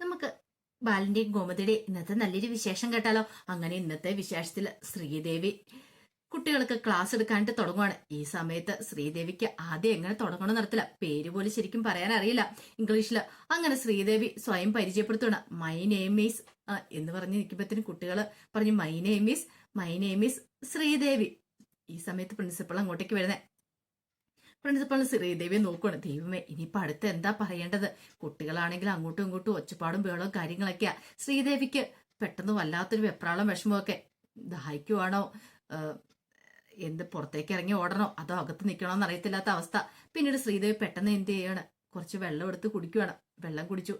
നമുക്ക് ബാലന്റെയും ഗോമതിയുടെയും ഇന്നത്തെ നല്ലൊരു വിശേഷം കേട്ടാലോ? അങ്ങനെ ഇന്നത്തെ വിശേഷത്തിൽ ശ്രീദേവി കുട്ടികൾക്ക് ക്ലാസ് എടുക്കാനായിട്ട് തുടങ്ങുവാണ്. ഈ സമയത്ത് ശ്രീദേവിക്ക് ആദ്യം എങ്ങനെ തുടങ്ങണം നടത്തില്ല പേര് പോലും ശരിക്കും പറയാൻ അറിയില്ല. ഇംഗ്ലീഷിൽ അങ്ങനെ ശ്രീദേവി സ്വയം പരിചയപ്പെടുത്തുകയാണ് മൈ നെയിം ഈസ് എന്ന് പറഞ്ഞ് നിൽക്കുമ്പോഴത്തേന് കുട്ടികൾ പറഞ്ഞു my name is my name is Sreedevi. ഈ സമയത്ത് പ്രിൻസിപ്പൾ അങ്ങോട്ടേക്ക് വരുന്നേ. പ്രിൻസിപ്പൾ ശ്രീദേവിയെ നോക്കുകയാണ് ദൈവമേ ഇനിയിപ്പോൾ അടുത്ത് എന്താ പറയേണ്ടത്? കുട്ടികളാണെങ്കിൽ അങ്ങോട്ടും ഇങ്ങോട്ടും ഒച്ചപ്പാടും ബഹളവും കാര്യങ്ങളൊക്കെയാ. ശ്രീദേവിക്ക് പെട്ടെന്ന് വല്ലാത്തൊരു വെപ്രാളം വിഷമമൊക്കെ. ദാഹിക്കുവാണോ? എന്ത് പുറത്തേക്ക് ഇറങ്ങി ഓടണോ? അതോ അകത്ത് നിൽക്കണോന്ന് അറിയത്തില്ലാത്ത അവസ്ഥ. പിന്നീട് ശ്രീദേവി പെട്ടെന്ന് എന്ത് ചെയ്യാണ്? കുറച്ച് വെള്ളം എടുത്ത് കുടിക്കുവാണ്. വെള്ളം കുടിച്ചു.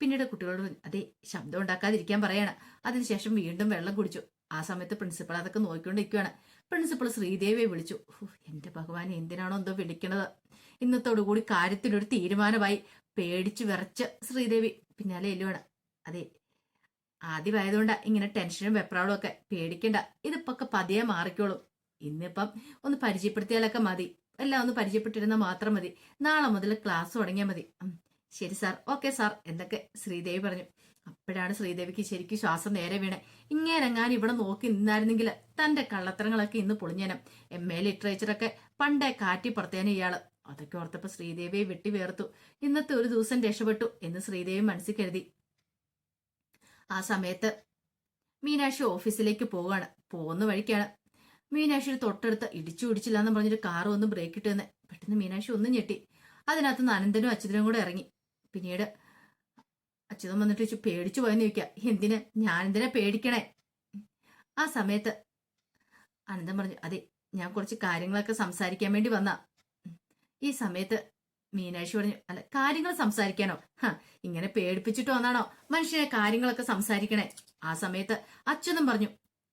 പിന്നീട് കുട്ടികളോട് അതെ ശബ്ദം ഉണ്ടാക്കാതിരിക്കാൻ പറയാണ്. അതിനുശേഷം വീണ്ടും വെള്ളം കുടിച്ചു. ആ സമയത്ത് പ്രിൻസിപ്പൾ അതൊക്കെ നോക്കിക്കൊണ്ടിരിക്കുകയാണ് പ്രിൻസിപ്പൾ ശ്രീദേവിയെ വിളിച്ചു. എന്റെ ഭഗവാൻ എന്തിനാണോ എന്തോ വിളിക്കണത്? ഇന്നത്തോടുകൂടി കാര്യത്തിനൊരു തീരുമാനമായി. പേടിച്ചു വിറച്ച് ശ്രീദേവി. പിന്നാലെ എല്ലുവാണ്. അതെ ആദ്യമായതുകൊണ്ടാ ഇങ്ങനെ ടെൻഷനും വെപ്രാളും ഒക്കെ. പേടിക്കണ്ട ഇതിപ്പോ ഒക്കെ പതിയെ മാറിക്കോളും. ഇന്നിപ്പം ഒന്ന് പരിചയപ്പെടുത്തിയാലൊക്കെ മതി. എല്ലാം ഒന്ന് പരിചയപ്പെട്ടിരുന്നാൽ മാത്രം മതി. നാളെ മുതൽ ക്ലാസ് തുടങ്ങിയാൽ മതി. ശരി സാർ. Okay sir. എന്തൊക്കെ ശ്രീദേവി പറഞ്ഞു. അപ്പോഴാണ് ശ്രീദേവിക്ക് ശരിക്കും ശ്വാസം നേരെ വീണേ. ഇങ്ങനെങ്ങാനും ഇവിടെ നോക്കി നിന്നായിരുന്നെങ്കിൽ തന്റെ കള്ളത്തരങ്ങളൊക്കെ ഇന്ന് പൊളിഞ്ഞേനം. എം എ ലിറ്ററേച്ചറൊക്കെ പണ്ടേ കാറ്റിപ്പുറത്തേനെ ഇയാൾ. അതൊക്കെ ഓർത്തപ്പോ ശ്രീദേവിയെ വെട്ടി വേർത്തു. ഇന്നത്തെ ഒരു ദിവസം രക്ഷപ്പെട്ടു എന്ന് ശ്രീദേവി മനസ്സിൽ കരുതി. ആ സമയത്ത് മീനാക്ഷി ഓഫീസിലേക്ക് പോവാണ്. പോകുന്ന വഴിക്കാണ്. മീനാക്ഷി തൊട്ടടുത്ത് ഇടിച്ചു ഇടിച്ചില്ല എന്ന് പറഞ്ഞൊരു കാർ ഒന്ന് ബ്രേക്ക് ഇട്ട് തന്നെ. പെട്ടെന്ന് മീനാക്ഷി ഒന്നും ഞെട്ടി. അതിനകത്ത് നിന്ന് അനന്തനും അച്യുതനും കൂടെ ഇറങ്ങി. പിന്നീട് അച്യുതൻ വന്നിട്ട് ചോദിച്ചു പേടിച്ചു പോയെന്ന് ചോദിക്കുക എന്തിന്? ഞാൻ എന്തിനാ പേടിക്കണേ? ആ സമയത്ത് അനന്തം പറഞ്ഞു അതെ ഞാൻ കുറച്ച് കാര്യങ്ങളൊക്കെ സംസാരിക്കാൻ വേണ്ടി വന്ന. ഈ സമയത്ത് മീനാക്ഷി പറഞ്ഞു അല്ല കാര്യങ്ങൾ സംസാരിക്കാനോ? ഇങ്ങനെ പേടിപ്പിച്ചിട്ട് വന്നാണോ മനുഷ്യനെ കാര്യങ്ങളൊക്കെ സംസാരിക്കണേ? ആ സമയത്ത് അച്യുതൻ പറഞ്ഞു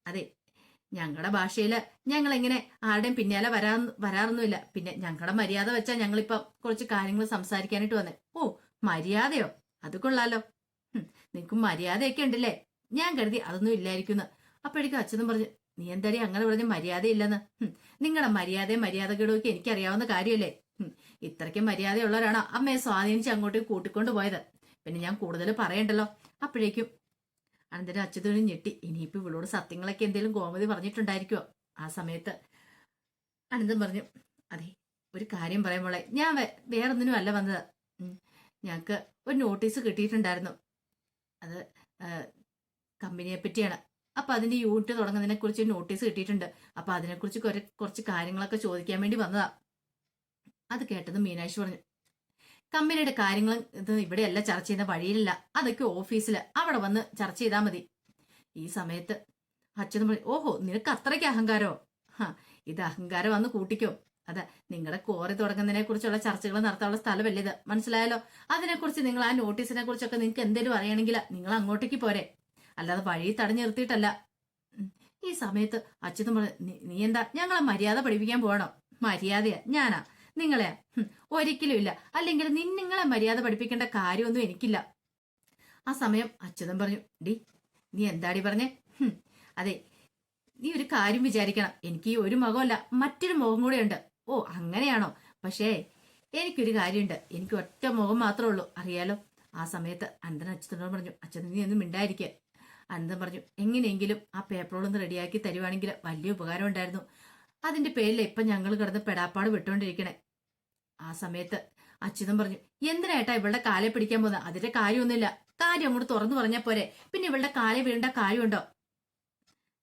അതെ ഞങ്ങളുടെ ഭാഷയിൽ ഞങ്ങൾ എങ്ങനെ ആരുടെയും പിന്നാലെ വരാ വരാറൊന്നുമില്ല. പിന്നെ ഞങ്ങളുടെ മര്യാദ വെച്ചാൽ ഞങ്ങളിപ്പം കുറച്ച് കാര്യങ്ങൾ സംസാരിക്കാനായിട്ട് വന്നേ. ഓ മര്യാദയോ? അത് കൊള്ളാലോ. നിനക്ക് മര്യാദയൊക്കെ ഉണ്ടല്ലേ? ഞാൻ കരുതി അതൊന്നും ഇല്ലായിരിക്കുന്നു. അപ്പോഴേക്കും അച്ഛനും പറഞ്ഞു നീ എന്താടി അങ്ങനെ പറഞ്ഞ് മര്യാദയില്ലെന്ന്? നിങ്ങളുടെ മര്യാദയും മര്യാദകളും ഒക്കെ എനിക്കറിയാവുന്ന കാര്യമല്ലേ? ഇത്രയ്ക്ക് മര്യാദയുള്ളവരാണോ അമ്മയെ സ്വാധീനിച്ച് അങ്ങോട്ട് കൂട്ടിക്കൊണ്ട് പോയത്? പിന്നെ ഞാൻ കൂടുതൽ പറയണ്ടല്ലോ? അപ്പോഴേക്കും അനന്തരം അച്യുതനും ഞെട്ടി ഇനിയിപ്പോ ഇവളോട് സത്യങ്ങളൊക്കെ എന്തെങ്കിലും ഗോമതി പറഞ്ഞിട്ടുണ്ടായിരിക്കുമോ ആ സമയത്ത് അനന്തം പറഞ്ഞു അതെ ഒരു കാര്യം പറയുമ്പോളെ ഞാൻ വേറെ വേറൊന്നിനും അല്ല വന്നത്. ഉം. ഞങ്ങക്ക് ഒരു നോട്ടീസ് കിട്ടിയിട്ടുണ്ടായിരുന്നു. അത് കമ്പനിയെ പറ്റിയാണ് അപ്പൊ അതിന്റെ യൂണിറ്റ് തുടങ്ങുന്നതിനെ കുറിച്ച് നോട്ടീസ് കിട്ടിയിട്ടുണ്ട്. അപ്പൊ അതിനെക്കുറിച്ച് കുറെ കുറച്ച് കാര്യങ്ങളൊക്കെ ചോദിക്കാൻ വേണ്ടി വന്നതാ. അത് കേട്ടത് മീനാക്ഷി പറഞ്ഞു കമ്പനിയുടെ കാര്യങ്ങൾ ഇത് ഇവിടെയല്ല ചർച്ച ചെയ്യുന്ന വഴിയിലല്ല. അതൊക്കെ ഓഫീസിൽ അവിടെ വന്ന് ചർച്ച ചെയ്താൽ മതി. ഈ സമയത്ത് അച്ഛനും പറഞ്ഞു ഓഹോ നിനക്ക് അത്രയ്ക്ക് അഹങ്കാരോ? ഹാ ഇത് അഹങ്കാരം വന്ന് കൂട്ടിക്കോ. അതെ നിങ്ങളുടെ കോറി തുടങ്ങുന്നതിനെ കുറിച്ചുള്ള ചർച്ചകൾ നടത്താനുള്ള സ്ഥലമല്ലേ ഇത്? മനസ്സിലായല്ലോ? അതിനെക്കുറിച്ച് നിങ്ങൾ ആ നോട്ടീസിനെ കുറിച്ചൊക്കെ നിങ്ങൾക്ക് എന്തെങ്കിലും അറിയണമെങ്കിൽ നിങ്ങൾ അങ്ങോട്ടേക്ക് പോരെ. അല്ലാതെ വഴി തടഞ്ഞു നിർത്തിയിട്ടല്ല. ഈ സമയത്ത് അച്യുതം പറഞ്ഞു "നീ- എന്താ? ഞങ്ങളെ മര്യാദ പഠിപ്പിക്കാൻ പോകണോ? മര്യാദയാ ഞാനാ. നിങ്ങളെ ഒരിക്കലും ഇല്ല. അല്ലെങ്കിൽ നിന്നിങ്ങളെ മര്യാദ പഠിപ്പിക്കേണ്ട കാര്യമൊന്നും എനിക്കില്ല. ആ സമയം അച്യുതൻ പറഞ്ഞു ഡി നീ എന്താടി പറഞ്ഞേ? അതെ നീ ഒരു കാര്യം വിചാരിക്കണം. എനിക്ക് ഒരു മുഖമല്ല മറ്റൊരു മുഖം കൂടെ ഉണ്ട്. ഓ അങ്ങനെയാണോ? പക്ഷേ എനിക്കൊരു കാര്യമുണ്ട്. എനിക്ക് ഒറ്റ മുഖം മാത്രമേ ഉള്ളൂ. അറിയാലോ? ആ സമയത്ത് അനന്തൻ അച്ഛനോട് പറഞ്ഞു അച്ഛൻ നീ ഒന്നും മിണ്ടായിരിക്കുക അനന്തൻ പറഞ്ഞു എങ്ങനെയെങ്കിലും ആ പേപ്പറോളൊന്ന് റെഡിയാക്കി തരുവാണെങ്കിൽ വലിയ ഉപകാരം ഉണ്ടായിരുന്നു. അതിന്റെ പേരിൽ ഇപ്പം ഞങ്ങൾ കിടന്ന് പെടാപ്പാട് വിട്ടുകൊണ്ടിരിക്കണേ. ആ സമയത്ത് അച്യുതൻ പറഞ്ഞു എന്തിനായിട്ടാ ഇവളുടെ കാലെ പിടിക്കാൻ പോകുന്നത് അതിന്റെ കാര്യമൊന്നുമില്ല. കാര്യം അങ്ങോട്ട് തുറന്നു പറഞ്ഞാൽ പോരെ. പിന്നെ ഇവളുടെ കാലെ വീഴേണ്ട കാര്യമുണ്ടോ?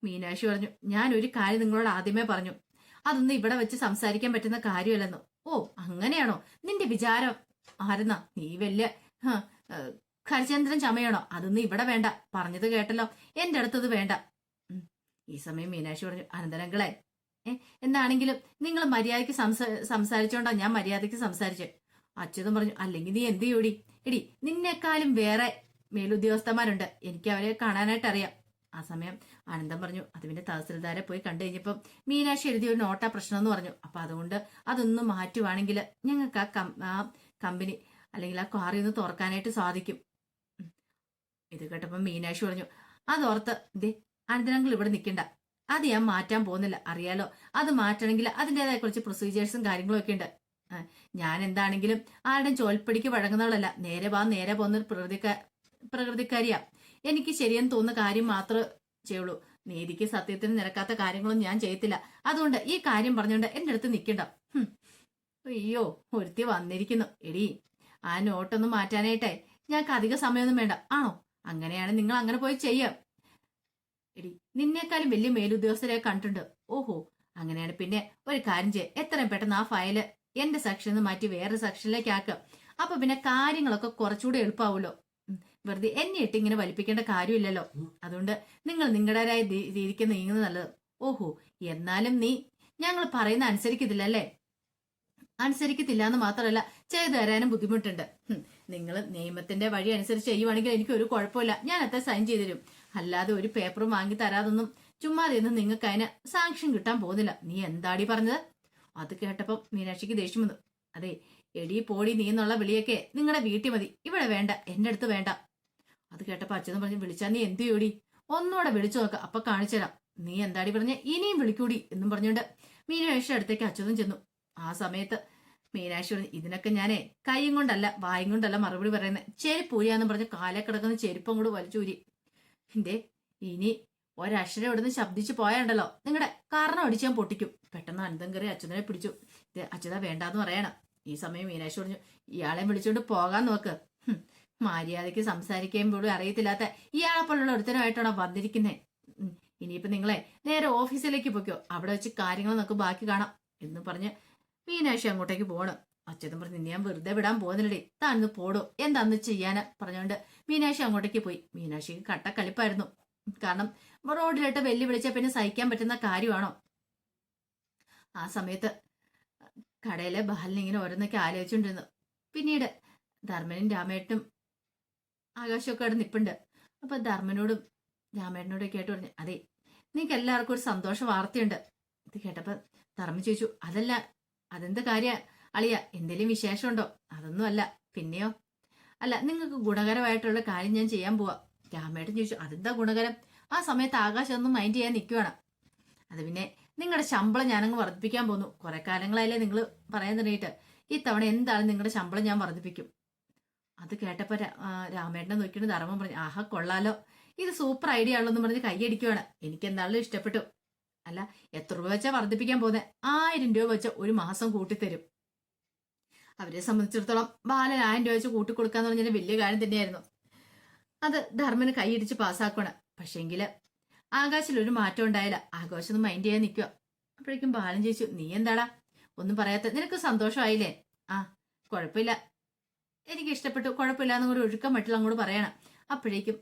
മീനാക്ഷി പറഞ്ഞു ഞാൻ ഒരു കാര്യം നിങ്ങളോട് ആദ്യമേ പറഞ്ഞു. അതൊന്നും ഇവിടെ വെച്ച് സംസാരിക്കാൻ പറ്റുന്ന കാര്യമല്ലെന്നോ? ഓ അങ്ങനെയാണോ? നിന്റെ വിചാരം. ആരെന്നാ? നീ വലിയ ഹരിചന്ദ്രൻ ചമയാണോ? അതൊന്നും ഇവിടെ വേണ്ട. പറഞ്ഞത് കേട്ടല്ലോ. എന്റെ അടുത്തത് വേണ്ട. ഈ സമയം മീനാക്ഷി പറഞ്ഞു അനന്തരങ്ങളെ എന്നാണെങ്കിലും നിങ്ങൾ മര്യാദയ്ക്ക് സംസാ സംസാരിച്ചോണ്ടാ ഞാൻ മര്യാദയ്ക്ക് സംസാരിച്ചേ. അച്യുതൻ പറഞ്ഞു അല്ലെങ്കിൽ നീ എന്ത് ചെയ്യൂടി? എടി നിന്നെക്കാളും വേറെ മേലുദ്യോഗസ്ഥന്മാരുണ്ട്. എനിക്ക് അവരെ കാണാനായിട്ട് അറിയാം ആ സമയം ആനന്ദം പറഞ്ഞു അത് പിന്നെ തഹസിൽദാരെ പോയി കണ്ടു കഴിഞ്ഞപ്പം മീനാക്ഷി എഴുതിയ ഒരു നോട്ടാ പ്രശ്നം എന്ന് പറഞ്ഞു. അപ്പൊ അതുകൊണ്ട് അതൊന്ന് മാറ്റുവാണെങ്കിൽ ഞങ്ങൾക്ക് ആ ആ കമ്പനി അല്ലെങ്കിൽ ആ ക്വാറി ഒന്ന് തുറക്കാനായിട്ട് സാധിക്കും. ഇത് കേട്ടപ്പം മീനാക്ഷി പറഞ്ഞു അതോർത്ത് ദേ അനന്തരങ്ങൾ ഇവിടെ നിൽക്കണ്ട അത് ഞാൻ മാറ്റാൻ പോകുന്നില്ല. അറിയാലോ? അത് മാറ്റണമെങ്കിൽ അതിന്റെതായ കുറച്ച് പ്രൊസീജിയേഴ്സും കാര്യങ്ങളും ഒക്കെ ഉണ്ട്. ഞാൻ എന്താണെങ്കിലും ആരുടെയും ചോൽപ്പടിക്ക് വഴങ്ങുന്നവളല്ല. നേരെ വാ നേരെ പോകുന്ന പ്രകൃതിക്കാ പ്രകൃതിക്കാരിയാണ് പ്രകൃതിക്കാരിയാ. എനിക്ക് ശരിയെന്ന് തോന്നുന്ന കാര്യം മാത്രമേ ചെയ്യുള്ളൂ. നീതിക്ക് സത്യത്തിന് നിരക്കാത്ത കാര്യങ്ങളും ഞാൻ ചെയ്യത്തില്ല. അതുകൊണ്ട് ഈ കാര്യം പറഞ്ഞുകൊണ്ട് എന്റെ അടുത്ത് നിൽക്കണ്ട. അയ്യോ ഒരുത്തി വന്നിരിക്കുന്നു. എടി ആ നോട്ടൊന്നും മാറ്റാനായിട്ടെ. ഞങ്ങൾക്ക് അധിക സമയമൊന്നും വേണ്ട. ആണോ? അങ്ങനെയാണ് നിങ്ങൾ അങ്ങനെ പോയി ചെയ്യാം. എടി നിന്നേക്കാളും വലിയ മേലുദ്യോഗസ്ഥരെ കണ്ടിട്ടുണ്ട്. ഓഹോ അങ്ങനെയാണ് പിന്നെ ഒരു കാര്യം ചെയ്യ. എത്രയും പെട്ടെന്ന് ആ ഫയൽ എന്റെ സെക്ഷനിൽ നിന്ന് മാറ്റി വേറെ സെക്ഷനിലേക്ക് ആക്കുക അപ്പൊ പിന്നെ കാര്യങ്ങളൊക്കെ കുറച്ചുകൂടെ എളുപ്പമാവുമല്ലോ. വെറുതെ എന്നെ ഇട്ട് ഇങ്ങനെ വലിപ്പിക്കേണ്ട കാര്യമില്ലല്ലോ. അതുകൊണ്ട് നിങ്ങൾ നിങ്ങളുടേതായ രീതിക്ക് നീങ്ങുന്നത് നല്ലത്. ഓഹോ എന്നാലും നീ ഞങ്ങൾ പറയുന്ന അനുസരിക്കത്തില്ല അല്ലേ? അനുസരിക്കത്തില്ല എന്ന് മാത്രമല്ല ചെയ്തു തരാനും ബുദ്ധിമുട്ടുണ്ട്. നിങ്ങൾ നിയമത്തിന്റെ വഴി അനുസരിച്ച് ചെയ്യുവാണെങ്കിൽ എനിക്ക് ഒരു കുഴപ്പമില്ല. ഞാൻ അത്ര സൈൻ ചെയ്തു തരും. അല്ലാതെ ഒരു പേപ്പറും വാങ്ങി തരാതൊന്നും ചുമ്മാതെ ഒന്നും നിങ്ങൾക്ക് അതിന് സാങ്ഷൻ കിട്ടാൻ പോകുന്നില്ല. നീ എന്താടി പറഞ്ഞത്? അത് കേട്ടപ്പം മീനാക്ഷിക്ക് ദേഷ്യം വന്നു. അതെ എടി പോടി നീ എന്നുള്ള വിളിയൊക്കെ നിങ്ങളുടെ വീട്ടിൽ മതി. ഇവിടെ വേണ്ട എന്റെ അടുത്ത് വേണ്ട. അത് കേട്ടപ്പോ അച്ഛനും പറഞ്ഞ് വിളിച്ചാ നീ എന്ത് ചെയ്യൂടി? ഒന്നുകൂടെ വിളിച്ചു നോക്ക. അപ്പൊ കാണിച്ചുതരാം നീ എന്താടി പറഞ്ഞ? ഇനിയും വിളിക്കൂടി എന്നും പറഞ്ഞുകൊണ്ട് മീനാക്ഷി അടുത്തേക്ക് അച്ഛനും ചെന്നു. ആ സമയത്ത് മീനാക്ഷി പറഞ്ഞു ഇതിനൊക്കെ ഞാനേ കൈയും കൊണ്ടല്ല വായും കൊണ്ടല്ല മറുപടി പറയുന്നത് ചെരുപ്പൂരിയാന്ന് പറഞ്ഞ് കാലെ കിടക്കുന്ന ചെരുപ്പം കൂടെ വലിച്ചൂരി എന്തേ ഇനി ഒരക്ഷരം ഇവിടുന്ന് ശബ്ദിച്ചു പോയാണ്ടല്ലോ. നിങ്ങളുടെ കാരണം അടിച്ച് ഞാൻ പൊട്ടിക്കും. പെട്ടെന്ന് അനന്തം കയറി അച്ഛനെ പിടിച്ചു. അച്യുത വേണ്ടാന്ന് പറയണം. ഈ സമയം മീനാക്ഷി പറഞ്ഞു ഇയാളെ വിളിച്ചുകൊണ്ട് പോകാൻ നോക്ക്. മര്യാദയ്ക്ക് സംസാരിക്കുകയും പോലും അറിയത്തില്ലാത്ത ഇയാളെ പോലുള്ള ഒരുത്തരമായിട്ടാണോ വന്നിരിക്കുന്നത് ഇനിയിപ്പോ നിങ്ങളെ നേരെ ഓഫീസിലേക്ക് പൊയ്ക്കോ. അവിടെ വെച്ച് കാര്യങ്ങൾ നമുക്ക് ബാക്കി കാണാം എന്ന് പറഞ്ഞ് മീനാക്ഷി അങ്ങോട്ടേക്ക് പോകണം അച്ഛനും പറഞ്ഞു ഞാൻ വെറുതെ വിടാൻ പോകുന്നില്ലേ താന്ന് പോടോ. എന്താന്ന് ചെയ്യാന്? പറഞ്ഞുകൊണ്ട് മീനാക്ഷി അങ്ങോട്ടേക്ക് പോയി. മീനാക്ഷിക്ക് കട്ടക്കളിപ്പായിരുന്നു. കാരണം റോഡിലിട്ട് വെല്ലു വിളിച്ചാൽ പിന്നെ സഹിക്കാൻ പറ്റുന്ന കാര്യമാണോ? ആ സമയത്ത് കടയിലെ ബാലിനിങ്ങനെ ഓരോന്നൊക്കെ ആലോചിച്ചുകൊണ്ടിരുന്നു പിന്നീട് ധർമ്മനും രാമേട്ടനും ആകാശമൊക്കെ അവിടെ നിപ്പുണ്ട്. അപ്പൊ ധർമ്മനോടും രാമേട്ടനോടും ഒക്കെ ആയിട്ട് പറഞ്ഞു അതെ നിങ്ങൾക്ക് എല്ലാവർക്കും ഒരു സന്തോഷ വാർത്തയുണ്ട്. ഇത് കേട്ടപ്പോ ധർമ്മ ചോദിച്ചു അതല്ല അതെന്ത് കാര്യ? അളിയ എന്തെങ്കിലും വിശേഷമുണ്ടോ? അതൊന്നും അല്ല പിന്നെയോ? അല്ല നിങ്ങൾക്ക് ഗുണകരമായിട്ടുള്ള കാര്യം ഞാൻ ചെയ്യാൻ പോവാ. രാമേട്ടൻ ചോദിച്ചു അതെന്താ ഗുണകരം? ആ സമയത്ത് ആകാശം ഒന്നും മൈൻഡ് ചെയ്യാൻ നിൽക്കുവാണ് അത് പിന്നെ നിങ്ങളുടെ ശമ്പളം ഞാനങ്ങ് വർദ്ധിപ്പിക്കാൻ പോന്നു. കുറെ കാലങ്ങളായാലേ നിങ്ങൾ പറയാൻ തുടങ്ങിയിട്ട്. ഇത്തവണ എന്താണ് നിങ്ങളുടെ ശമ്പളം ഞാൻ വർദ്ധിപ്പിക്കും? അത് കേട്ടപ്പോ രാ- ആ, രാമേട്ടനെ നോക്കിയിട്ട് ധർമ്മം പറഞ്ഞു ആഹാ കൊള്ളാലോ. ഇത് സൂപ്പർ ഐഡിയ ആണല്ലോ പറഞ്ഞ് കൈയടിക്കുവാണ് എനിക്ക് എന്താണല്ലോ ഇഷ്ടപ്പെട്ടു. അല്ല എത്ര രൂപ വെച്ചാ വർദ്ധിപ്പിക്കാൻ പോകുന്നത് ആയിരം രൂപ വെച്ച ഒരു മാസം കൂട്ടിത്തരും. അവരെ സംബന്ധിച്ചിടത്തോളം ബാലൻ ആയിരം രൂപ വെച്ച് കൂട്ടിക്കൊടുക്കാന്ന് പറഞ്ഞാൽ വലിയ കാര്യം തന്നെയായിരുന്നു. അത് ധർമ്മന് കൈയിടിച്ച് പാസ്സാക്കണം പക്ഷേങ്കിൽ ആകാശിൽ ഒരു മാറ്റം ഉണ്ടായില്ല. ആകാശം ഒന്ന് മൈൻഡ് ചെയ്യാൻ നിൽക്കുക അപ്പോഴേക്കും ബാലൻ ചോദിച്ചു നീ എന്താടാ? ഒന്നും പറയാത്ത നിനക്ക് സന്തോഷമായില്ലേ? ആ കുഴപ്പമില്ല. എനിക്ക് ഇഷ്ടപ്പെട്ടു കുഴപ്പമില്ല എന്ന് കൂടി ഒഴുക്കം പറ്റില്ല അങ്ങോട്ട് പറയണം. അപ്പോഴേക്കും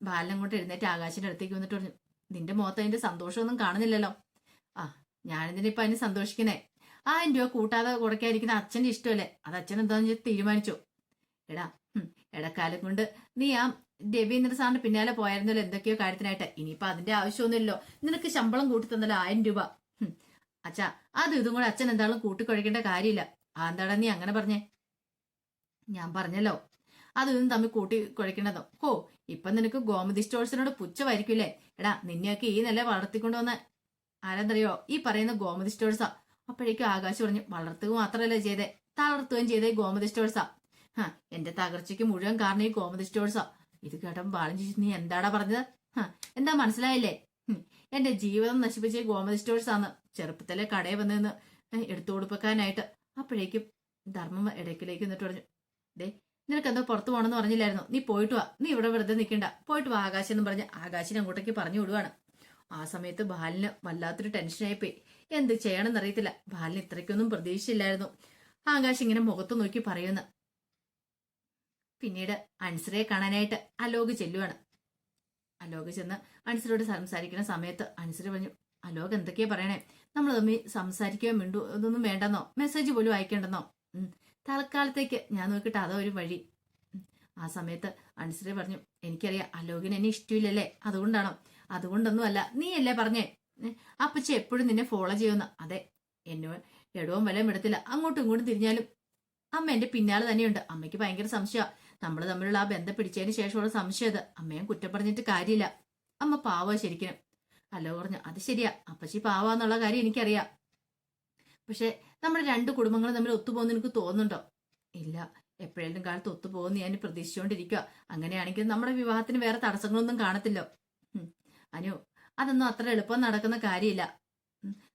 ബാലൻ അങ്ങോട്ട് എഴുന്നേറ്റ് ആകാശിന്റെ അടുത്തേക്ക് വന്നിട്ട് പറഞ്ഞു നിന്റെ മുഖത്ത് അതിന്റെ സന്തോഷമൊന്നും കാണുന്നില്ലല്ലോ. ആ ഞാനിതിനെ ഇപ്പൊ അതിന് സന്തോഷിക്കുന്നേ? ആ രൂപ കൂട്ടാതെ കുടക്കായിരിക്കുന്ന അച്ഛന്റെ ഇഷ്ടമല്ലേ? അത് അച്ഛൻ എന്താന്ന് വെച്ചാൽ തീരുമാനിച്ചു. എടാ ഇടക്കാലം കൊണ്ട് നീ ആ രവീന്ദ്ര സാറിന്റെ പിന്നാലെ പോയായിരുന്നല്ലോ എന്തൊക്കെയോ കാര്യത്തിനായിട്ട്. ഇനിയിപ്പൊ അതിന്റെ ആവശ്യമൊന്നുമില്ലല്ലോ. നിനക്ക് ശമ്പളം കൂട്ടി തന്നല്ലോ ആയിരം രൂപ. അച്ഛാ അത് ഇതും കൂടെ അച്ഛൻ എന്താളും കൂട്ടിക്കൊഴിക്കേണ്ട കാര്യമില്ല. ആ എന്താടാ നീ അങ്ങനെ പറഞ്ഞേ? ഞാൻ പറഞ്ഞല്ലോ. അതൊന്നും തമ്മിൽ കൂട്ടി കുഴക്കണതോ ഹോ ഇപ്പൊ നിനക്ക് ഗോമതി സ്റ്റോഴ്സിനോട് പുച്ഛമായിരിക്കില്ലേ എടാ നിന്നെയൊക്കെ ഈ നില വളർത്തിക്കൊണ്ടുവന്ന ആരെന്തറിയോ ഈ പറയുന്ന ഗോമതി സ്റ്റോഴ്സാ അപ്പോഴേക്കും ആകാശ് പറഞ്ഞു വളർത്തുക മാത്രമല്ല ചെയ്തേ. തളർത്തുകയും ചെയ്തേ ഗോമതി സ്റ്റോഴ്സാ ഹാ എന്റെ തകർച്ചയ്ക്ക് മുഴുവൻ കാരണം ഈ ഗോമതി സ്റ്റോഴ്സാ ഇത് കേട്ടപ്പോൾ ബാലൻ ചോദിച്ചു നീ എന്താടാ പറഞ്ഞത്? ഹാ എന്താ മനസ്സിലായില്ലേ? എന്റെ ജീവിതം നശിപ്പിച്ച ഗോമതി ആണ് ചെറുപ്പത്തിലെ കടയിൽ വന്നതെന്ന് എടുത്തു കൊടുപ്പിക്കാനായിട്ട് അപ്പോഴേക്കും ധർമ്മം ഇടയ്ക്കിലേക്ക് എന്നിട്ട് പറഞ്ഞു ദേ നിനക്ക് എന്തോ പുറത്തു പോകണമെന്ന് പറഞ്ഞില്ലായിരുന്നു? നീ പോയിട്ട് വാ. നീ ഇവിടെ വെറുതെ നിൽക്കണ്ട. പോയിട്ട് വാ ആകാശം എന്ന് പറഞ്ഞ് ആകാശിനെ അങ്ങോട്ടേക്ക് പറഞ്ഞു വിടുവാണ്. ആ സമയത്ത് ബാലിന് വല്ലാത്തൊരു ടെൻഷനായി പോയി എന്ത് ചെയ്യണമെന്ന് അറിയത്തില്ല. ബാലിന് ഇത്രയ്ക്കൊന്നും പ്രതീക്ഷയില്ലായിരുന്നു. ആകാശ് ഇങ്ങനെ മുഖത്ത് നോക്കി പറയുന്നു. പിന്നീട് അൻസറയെ കാണാനായിട്ട് അലോക് ചെല്ലുവാണ്. അലോക് ചെന്ന് അൻസറോട് സംസാരിക്കുന്ന സമയത്ത് അൻസർ പറഞ്ഞു അലോക് എന്തൊക്കെയാ പറയണേ? നമ്മൾ തമ്മിൽ സംസാരിക്കുകയോ മിണ്ടു ഇതൊന്നും വേണ്ടെന്നോ? മെസ്സേജ് പോലും അയക്കേണ്ടെന്നോ. തൽക്കാലത്തേക്ക് ഞാൻ നോക്കിയിട്ട് അതോ ഒരു വഴി. ആ സമയത്ത് അൻസറെ പറഞ്ഞു എനിക്കറിയാം അലോകിന് എന്നെ ഇഷ്ടമില്ലല്ലേ അതുകൊണ്ടാണോ? അതുകൊണ്ടൊന്നുമല്ല നീയല്ലേ പറഞ്ഞേ? അപ്പച്ചി എപ്പോഴും നിന്നെ ഫോളോ ചെയ്യുന്ന അതെ എന്നോ എടവും വലയും എടുത്തില്ല അങ്ങോട്ടും ഇങ്ങോട്ടും തിരിഞ്ഞാലും. അമ്മ എന്റെ പിന്നാലെ തന്നെയുണ്ട് അമ്മയ്ക്ക് ഭയങ്കര സംശയമാണ് നമ്മൾ തമ്മിലുള്ള ആ ബന്ധം പിടിച്ചതിന് ശേഷമുള്ള സംശയം അത് അമ്മയെ കുറ്റം പറഞ്ഞിട്ട് കാര്യമില്ല. അമ്മ പാവ ശരിക്കും. അല്ലോ പറഞ്ഞു അത് ശരിയാ അപ്പച്ചി പാവാന്നുള്ള കാര്യം എനിക്കറിയാം. പക്ഷെ നമ്മുടെ രണ്ട് കുടുംബങ്ങളും തമ്മിൽ ഒത്തുപോകുന്ന എനിക്ക് തോന്നുന്നുണ്ടോ? ഇല്ല. എപ്പോഴേലും കാലത്ത് ഒത്തുപോകുന്ന ഞാൻ പ്രതീക്ഷിച്ചുകൊണ്ടിരിക്കുക അങ്ങനെയാണെങ്കിൽ നമ്മുടെ വിവാഹത്തിന് വേറെ തടസ്സങ്ങളൊന്നും കാണത്തില്ലോ. അനു അതൊന്നും അത്ര എളുപ്പം നടക്കുന്ന കാര്യമില്ല.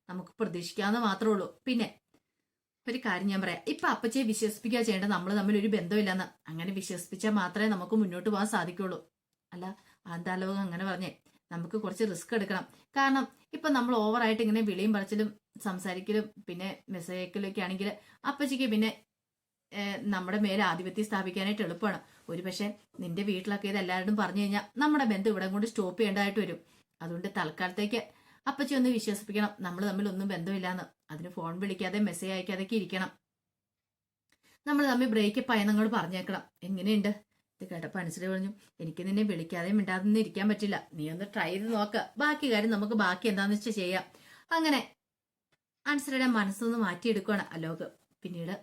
നമുക്ക് പ്രതീക്ഷിക്കാമെന്ന് മാത്രമേ ഉള്ളൂ. പിന്നെ ഒരു കാര്യം ഞാൻ പറയാം. ഇപ്പൊ അപ്പച്ചയെ വിശ്വസിപ്പിക്കുക ചെയ്യേണ്ടത് നമ്മൾ തമ്മിൽ ഒരു ബന്ധമില്ലെന്ന്. അങ്ങനെ വിശ്വസിപ്പിച്ചാൽ മാത്രമേ നമുക്ക് മുന്നോട്ട് പോകാൻ സാധിക്കുള്ളൂ. അല്ല ആന്താലോകം അങ്ങനെ പറഞ്ഞേ. നമുക്ക് കുറച്ച് റിസ്ക് എടുക്കണം. കാരണം ഇപ്പൊ നമ്മൾ ഓവറായിട്ട് ഇങ്ങനെ വിളിയും പറച്ചിലും സംസാരിക്കലും പിന്നെ മെസ്സേജ് അയക്കലൊക്കെ ആണെങ്കിൽ അപ്പച്ചിക്ക് പിന്നെ നമ്മുടെ മേലെ ആധിപത്യം സ്ഥാപിക്കാനായിട്ട് എളുപ്പമാണ് ഒരു പക്ഷേ നിന്റെ വീട്ടിലൊക്കെ ഇത് എല്ലാവരോടും പറഞ്ഞു കഴിഞ്ഞാൽ നമ്മുടെ ബന്ധം ഇവിടെ കൊണ്ട് സ്റ്റോപ്പ് ചെയ്യേണ്ടതായിട്ട് വരും. അതുകൊണ്ട് തൽക്കാലത്തേക്ക് അപ്പച്ചി ഒന്ന് വിശ്വസിപ്പിക്കണം. നമ്മൾ തമ്മിൽ ഒന്നും ബന്ധമില്ലാന്ന്. അതിന് ഫോൺ വിളിക്കാതെ മെസ്സേജ് അയക്കാതെയൊക്കെ ഇരിക്കണം. നമ്മൾ തമ്മിൽ ബ്രേക്കപ്പ് ആയി നിങ്ങൾ പറഞ്ഞേക്കണം. എങ്ങനെയുണ്ട്? ഇത് കേട്ടപ്പോൾ അനുസരിച്ച് പറഞ്ഞു എനിക്ക് നിന്നെ വിളിക്കാതെ മിണ്ടാതെ ഇരിക്കാൻ പറ്റില്ല. നീ ഒന്ന് ട്രൈ ചെയ്ത് നോക്ക്. ബാക്കി കാര്യം നമുക്ക് ബാക്കി എന്താണെന്ന് വെച്ചാൽ ചെയ്യാം. അങ്ങനെ അനുസരിയുടെ മനസ്സൊന്ന് മാറ്റിയെടുക്കുകയാണ് അലോക്. പിന്നീട്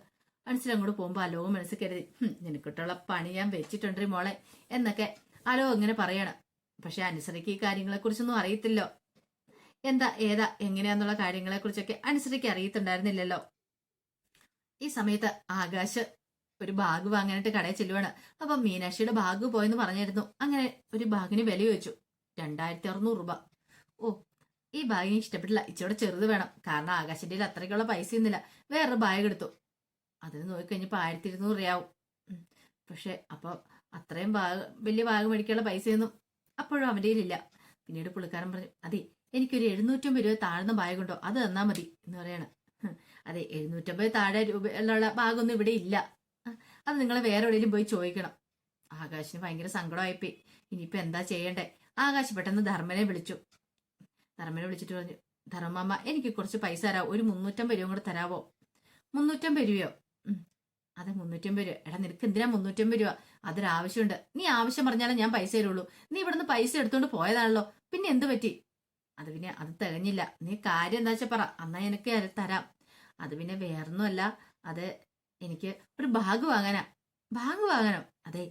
അൻസർ അങ്ങോട്ട് പോകുമ്പോൾ അലോക് മനസ്സിൽ കരുതി "ഹും, നിനക്കിട്ടുള്ള പണി ഞാൻ വെച്ചിട്ടുണ്ട് മോളെ എന്നൊക്കെ അലോക് ഇങ്ങനെ പറയാണ്. പക്ഷെ അനുസരിക്ക് ഈ കാര്യങ്ങളെക്കുറിച്ചൊന്നും അറിയത്തില്ലോ. എന്താ ഏതാ എങ്ങനെയാന്നുള്ള കാര്യങ്ങളെക്കുറിച്ചൊക്കെ അനുസരിക്ക് അറിയത്തുണ്ടായിരുന്നില്ലല്ലോ. ഈ സമയത്ത് ആകാശ് ഒരു ബാഗ് വാങ്ങാനായിട്ട് കടയിൽ ചെല്ലുവാണ്. അപ്പൊ മീനാക്ഷിയുടെ ബാഗ് പോയെന്ന് പറഞ്ഞായിരുന്നു അങ്ങനെ ഒരു ബാഗിന് വില ചോദിച്ചു. രണ്ടായിരത്തി അറുന്നൂറ് രൂപ. ഓ ഈ ബാഗിന് ഇഷ്ടപ്പെട്ടില്ല. ഇച്ചിരി ചെറുത് വേണം. കാരണം ആകാശന്റെ അത്രയ്ക്കുള്ള പൈസ ഒന്നുമില്ല. വേറൊരു ബാഗ് എടുത്തു. അതിന് നോക്കിക്കഴിഞ്ഞപ്പോൾ ആയിരത്തി ഇരുന്നൂറ് രൂപയാവും പക്ഷെ അപ്പോൾ അത്രയും ബാഗ് വലിയ ബാഗ് മേടിക്കാനുള്ള പൈസയൊന്നും അപ്പോഴും അവന്റെ കയ്യിലില്ല. പിന്നീട് പുള്ളിക്കാരൻ പറഞ്ഞു അതെ എനിക്കൊരു എഴുന്നൂറ്റമ്പത് രൂപ താഴ്ന്ന ബാഗുണ്ടോ അത് തന്നാൽ മതി എന്ന് പറയാണ്. അതെ എഴുന്നൂറ്റമ്പത് താഴെ രൂപയുള്ള ബാഗൊന്നും ഇവിടെ ഇല്ല. അത് നിങ്ങൾ വേറെ എവിടെയെങ്കിലും പോയി ചോദിക്കണം. ആകാശിന് ഭയങ്കര സങ്കടമായിപ്പോയി. ഇനിയിപ്പോൾ എന്താ ചെയ്യണ്ടേ? ആകാശ് പെട്ടെന്ന് ധർമ്മനെ വിളിച്ചു. ധർമ്മനെ വിളിച്ചിട്ട് പറഞ്ഞു ധർമ്മമ്മ എനിക്ക് കുറച്ച് പൈസ തരാം. ഒരു മുന്നൂറ്റമ്പത് രൂപ കൂടെ തരാവോ? മുന്നൂറ്റമ്പത് രൂപയോ. അതെ മുന്നൂറ്റമ്പത് രൂപ. എടാ നിനക്ക് എന്തിനാ മുന്നൂറ്റമ്പത് രൂപ? അതൊരാവശ്യമുണ്ട് നീ ആവശ്യം പറഞ്ഞാലേ ഞാൻ പൈസ തരുള്ളൂ. നീ ഇവിടുന്ന് പൈസ എടുത്തോണ്ട് പോയതാണല്ലോ. പിന്നെ എന്ത് പറ്റി? അത് പിന്നെ അത് തികഞ്ഞില്ല. നീ കാര്യം എന്താ വെച്ചാ പറ. എന്നാ എനിക്ക് തരാം. അത് പിന്നെ വേറൊന്നുമല്ല. അത് എനിക്ക് ഒരു ബാഗ് വാങ്ങാനാ. ബാഗ് വാങ്ങണം. അതെ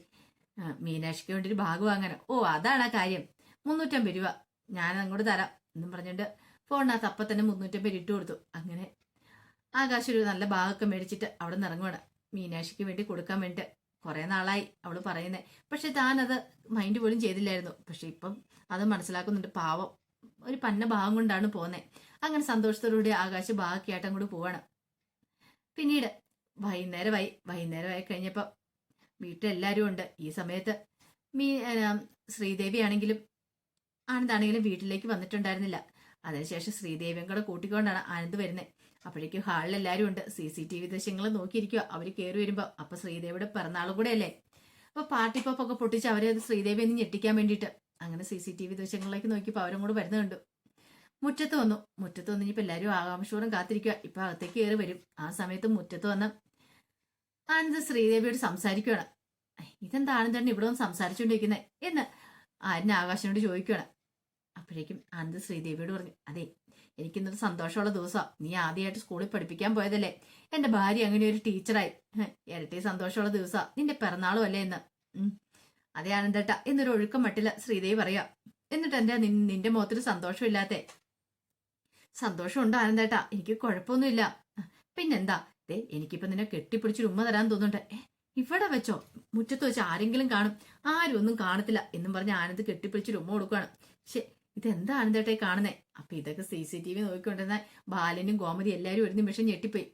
മീനാക്ഷിക്ക് വേണ്ടി ഒരു ബാഗ് വാങ്ങണം. ഓ അതാണ് ആ കാര്യം. മുന്നൂറ്റമ്പത് രൂപ. ഞാൻ അങ്ങോട്ട് തരാം. എന്നും പറഞ്ഞിട്ട് ഫോണിനകത്ത് അപ്പം തന്നെ മുന്നൂറ്റമ്പത് ഇട്ട് കൊടുത്തു. അങ്ങനെ ആകാശ് ഒരു നല്ല ബാഗൊക്കെ മേടിച്ചിട്ട് അവിടെ നിന്ന് ഇറങ്ങുവാണ്. മീനാക്ഷിക്ക് വേണ്ടി കൊടുക്കാൻ വേണ്ടിയിട്ട് കുറേ നാളായി അവൾ പറയുന്നത് പക്ഷെ താനത് മൈൻഡ് പോലും ചെയ്തില്ലായിരുന്നു. പക്ഷെ ഇപ്പം അത് മനസ്സിലാക്കുന്നുണ്ട്. പാവം. ഒരു പന്ന ഭാഗം കൊണ്ടാണ് പോന്നെ. അങ്ങനെ സന്തോഷത്തോടുകൂടി ആകാശ് ബാക്കിയായിട്ട് അങ്ങോട്ട് പോവാണ്. പിന്നീട് വൈകുന്നേരമായി. വൈകുന്നേരമായി കഴിഞ്ഞപ്പോൾ വീട്ടിലെല്ലാവരും ഉണ്ട്. ഈ സമയത്ത് മീ ശ്രീദേവി ആണെങ്കിലും ആനന്ദാണെങ്കിലും വീട്ടിലേക്ക് വന്നിട്ടുണ്ടായിരുന്നില്ല. അതിനുശേഷം ശ്രീദേവിയും കൂടെ കൂട്ടിക്കൊണ്ടാണ് ആനന്ദ് വരുന്നത് അപ്പോഴേക്കും ഹാളിൽ എല്ലാവരും ഉണ്ട്. സി സി ടി വി ദൃശ്യങ്ങൾ നോക്കിയിരിക്കുക അവർ കയറി വരുമ്പോൾ അപ്പൊ ശ്രീദേവിയുടെ പിറന്നാളും കൂടെ അല്ലേ? അപ്പൊ പാർട്ടി പോപ്പൊക്കെ പൊട്ടിച്ച് അവരെ ശ്രീദേവി എന്ന് ഞെട്ടിക്കാൻ വേണ്ടിയിട്ട് അങ്ങനെ സി സി ടി വി ദൃശ്യങ്ങളിലേക്ക് നോക്കിയപ്പോൾ അവരും കൂടെ വരുന്നത് കണ്ടു മുറ്റത്ത് വന്നു. മുറ്റത്ത് വന്ന് ഇനിയിപ്പോൾ എല്ലാവരും ആകാംക്ഷയോടും കാത്തിരിക്കുക ഇപ്പൊ അകത്തേക്ക് കയറി വരും. ആ സമയത്ത് മുറ്റത്ത് വന്ന് ആനന്ദ് ശ്രീദേവിയോട് സംസാരിക്കുകയാണ് ഇതെന്താണെന്ന് ഇതെന്താ ആനന്ദാണ് ഇവിടെ വന്ന് സംസാരിച്ചുകൊണ്ടിരിക്കുന്നത് എന്ന് ആര്യൻ ആകാശനോട് ചോദിക്കുകയാണ് അപ്പോഴേക്കും അന്ത് ശ്രീദേവിയോട് പറഞ്ഞു അതെ എനിക്കിന്നൊരു സന്തോഷമുള്ള ദിവസമാണ് നീ ആദ്യമായിട്ട് സ്കൂളിൽ പഠിപ്പിക്കാൻ പോയതല്ലേ? എന്റെ ഭാര്യ അങ്ങനെ ഒരു ടീച്ചറായി ഇരട്ടി സന്തോഷമുള്ള ദിവസമാണ് നിന്റെ പിറന്നാളും അല്ലേ എന്ന്. അതെ ആനന്ദേട്ട എന്നൊരു ഒഴുക്കം മട്ടില്ല ശ്രീദേവി പറയാ. എന്നിട്ട് നിൻ- നിന്റെ മുഖത്തിൽ സന്തോഷമില്ലാത്തെ? സന്തോഷമുണ്ട് ആനന്ദേട്ട എനിക്ക് കുഴപ്പമൊന്നുമില്ല. പിന്നെന്താ? ദേ എനിക്കിപ്പോ നിന്നെ കെട്ടിപ്പിടിച്ചൊരു ഉമ്മ തരാൻ തോന്നുന്നുണ്ട്. ഇവിടെ വെച്ചോ. മുറ്റത്ത് വെച്ച് ആരെങ്കിലും കാണും. ആരും ഒന്നും കാണത്തില്ല എന്നും പറഞ്ഞ് ആനന്ദ് കെട്ടിപ്പിടിച്ചൊരു ഉമ്മ കൊടുക്കുകയാണ് പക്ഷെ ഇതെന്താ ആനന്ദേട്ടെ കാണുന്നേ? അപ്പൊ ഇതൊക്കെ സി സി ടി വി നോക്കിക്കൊണ്ടിരുന്ന ബാലനും ഗോമതി എല്ലാരും ഒരു നിമിഷം ഞെട്ടിപ്പോയി.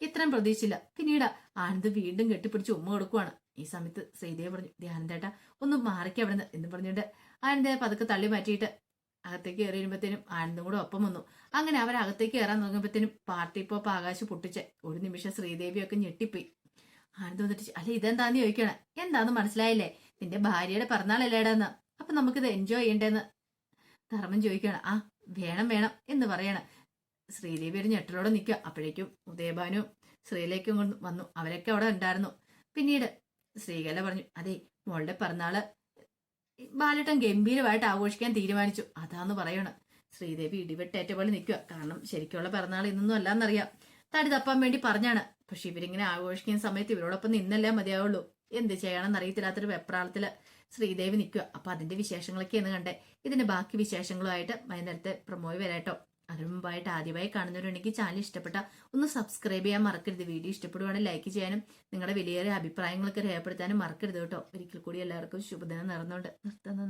ഇത്രയും പ്രതീക്ഷിച്ചില്ല പിന്നീട് ആനന്ദ് വീണ്ടും കെട്ടിപ്പിടിച്ച് ഉമ്മ കൊടുക്കുവാണ്. ഈ സമയത്ത് ശ്രീദേവി പറഞ്ഞു ധ്യാനന്തേട്ട ഒന്ന് മാറിക്ക അവിടെ എന്ന് പറഞ്ഞിട്ട് ആനന്ദ പതുക്കെ തള്ളി മാറ്റിയിട്ട് അകത്തേക്ക് കയറി വരുമ്പോഴത്തേനും ആനന്ദും കൂടെ ഒപ്പം വന്നു. അങ്ങനെ അവർ അകത്തേക്ക് കയറാൻ തുടങ്ങുമ്പോഴത്തേനും പാർട്ടി പോപ്പ് ആകാശ് പൊട്ടിച്ച് ഒരു നിമിഷം ശ്രീദേവിയൊക്കെ ഞെട്ടിപ്പോയി. ആനന്ദ് വന്നിട്ട് അല്ല ഇതെന്താന്ന് ചോദിക്കണേ എന്താന്ന് മനസ്സിലായില്ലേ? നിന്റെ ഭാര്യയുടെ പിറന്നാളല്ലേടാന്ന് അപ്പൊ നമുക്കിത് എൻജോയ് ചെയ്യണ്ടേന്ന്. ധർമ്മം ചോദിക്കുകയാണ് ആ വേണം വേണം എന്ന് പറയണം. ശ്രീദേവി ഒരു ഞെട്ടലോടെ നിൽക്കുക. അപ്പോഴേക്കും ഉദയഭാനും ശ്രീലേക്കും കൊണ്ട് വന്നു. അവരൊക്കെ അവിടെ ഉണ്ടായിരുന്നു. പിന്നീട് ശ്രീകല പറഞ്ഞു അതെ മോളുടെ പിറന്നാൾ ബാലട്ടം ഗംഭീരമായിട്ട് ആഘോഷിക്കാൻ തീരുമാനിച്ചു. അതാന്ന് പറയണം. ശ്രീദേവി ഇടിവെട്ടേറ്റ പോലെ നിൽക്കുക. കാരണം ശരിക്കുള്ള പിറന്നാൾ ഇന്നൊന്നും അല്ലാന്നറിയാം. തടി തപ്പാൻ വേണ്ടി പറഞ്ഞാണ്. പക്ഷെ ഇവരിങ്ങനെ ആഘോഷിക്കുന്ന സമയത്ത് ഇവരോടൊപ്പം നിന്നല്ലേ മതിയാവുള്ളൂ. എന്ത് ചെയ്യണമെന്ന് അറിയത്തില്ലാത്തൊരു വെപ്രാളത്തിൽ ശ്രീദേവി നിൽക്കുക. അപ്പൊ അതിന്റെ വിശേഷങ്ങളൊക്കെയാണ് കണ്ടേ. ഇതിന്റെ ബാക്കി വിശേഷങ്ങളുമായിട്ട് വൈകുന്നേരത്തെ പ്രമോയ് വരാട്ടോ അതിനു മുമ്പായിട്ട് ആദ്യമായി കാണുന്നവരുണ്ടെങ്കിൽ ചാനൽ ഇഷ്ടപ്പെട്ട ഒന്ന് സബ്സ്ക്രൈബ് ചെയ്യാൻ മറക്കരുത്. വീഡിയോ ഇഷ്ടപ്പെടുവാണെങ്കിൽ ലൈക്ക് ചെയ്യാനും നിങ്ങളുടെ വിലയേറിയ അഭിപ്രായങ്ങളൊക്കെ രേഖപ്പെടുത്താനും മറക്കരുത് കേട്ടോ. ഒരിക്കൽ കൂടി എല്ലാവർക്കും ശുഭദിനം നടന്നുകൊണ്ട് നിർത്തുന്നു.